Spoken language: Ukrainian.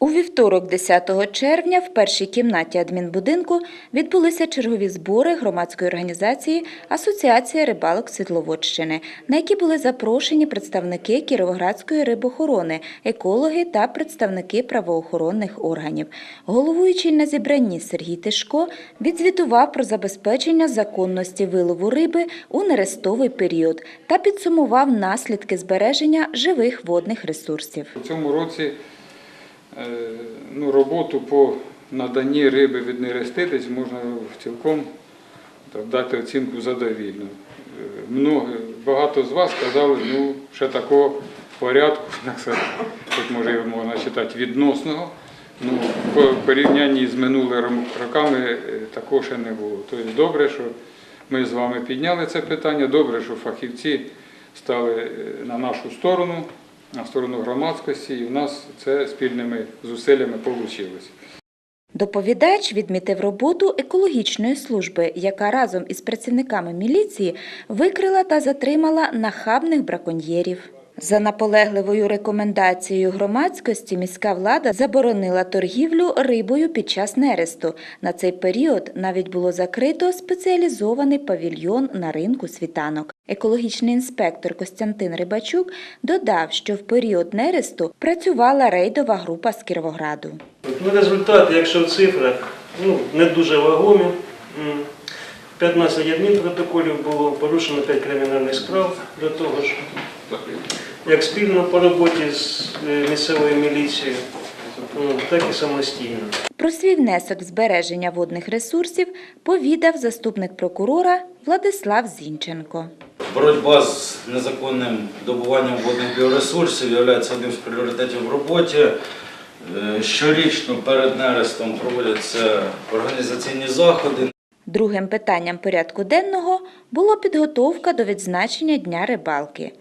У вівторок, 10 червня, в першій кімнаті адмінбудинку відбулися чергові збори громадської організації Асоціація рибалок Світловодщини, на які були запрошені представники Кіровоградської рибохорони, екологи та представники правоохоронних органів. Головуючий на зібранні Сергій Тишко відзвітував про забезпечення законності вилову риби у нерестовий період та підсумував наслідки збереження живих водних ресурсів. У цьому році ну, роботу по наданні риби від нереститись можна цілком так, дати оцінку задовільну. Е, Много, багато з вас сказали, ну, ще такого порядку, так тут може його можна читати відносного. Ну, по порівнянні з минулими роками е, такого ще не було. Тобто добре, що ми з вами підняли це питання, добре, що фахівці стали е, на нашу сторону, на сторону громадськості, і в нас це спільними зусиллями вийшло. Доповідач відмітив роботу екологічної служби, яка разом із працівниками міліції викрила та затримала нахабних браконьєрів. За наполегливою рекомендацією громадськості міська влада заборонила торгівлю рибою під час нересту. На цей період навіть було закрито спеціалізований павільйон на ринку світанок. Екологічний інспектор Костянтин Рибачук додав, що в період нересту працювала рейдова група з Кіровограду. Ну, результати, якщо в цифрах, ну, не дуже вагомі. М, 15 адмінпротоколів було, порушено 5 кримінальних справ до того ж. Як спільно по роботі з е, місцевою міліцією, так і самостійно. Про свій внесок в збереження водних ресурсів повідав заступник прокурора Владислав Зінченко. Боротьба з незаконним добуванням водних біоресурсів є одним з пріоритетів в роботі. Е, Щорічно перед нерестом проводяться організаційні заходи. Другим питанням порядку денного було підготовка до відзначення Дня рибалки.